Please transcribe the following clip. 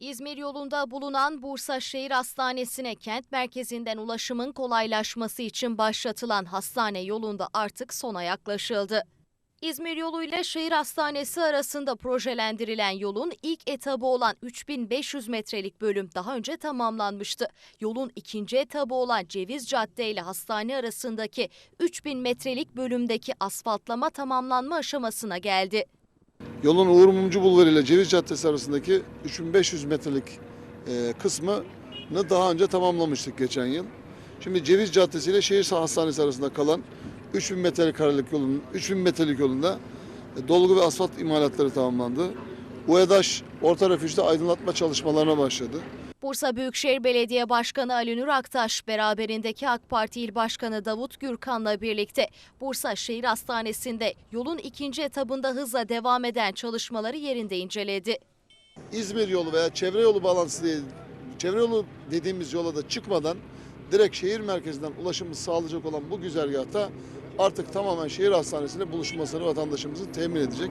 İzmir yolunda bulunan Bursa Şehir Hastanesi'ne kent merkezinden ulaşımın kolaylaşması için başlatılan hastane yolunda artık sona yaklaşıldı. İzmir yolu ile şehir hastanesi arasında projelendirilen yolun ilk etabı olan 3500 metrelik bölüm daha önce tamamlanmıştı. Yolun ikinci etabı olan Ceviz Cadde ile hastane arasındaki 3000 metrelik bölümdeki asfaltlama tamamlanma aşamasına geldi. Yolun Uğur Mumcu Bulvarı ile Ceviz Caddesi arasındaki 3500 metrelik e, kısmını daha önce tamamlamıştık geçen yıl. Şimdi Ceviz Caddesi ile Şehir Hastanesi arasında kalan 3000 metrekarelik yolun 3000 metrelik yolunda e, dolgu ve asfalt imalatları tamamlandı. UEDAŞ orta refüjde aydınlatma çalışmalarına başladı. Bursa Büyükşehir Belediye Başkanı Ali Nur Aktaş beraberindeki AK Parti İl Başkanı Davut Gürkan'la birlikte Bursa Şehir Hastanesi'nde yolun ikinci etabında hızla devam eden çalışmaları yerinde inceledi. İzmir yolu veya çevre yolu bağlantısı diye çevre yolu dediğimiz yola da çıkmadan direkt şehir merkezinden ulaşımı sağlayacak olan bu güzergahta artık tamamen şehir hastanesine buluşmasını vatandaşımızın temin edecek.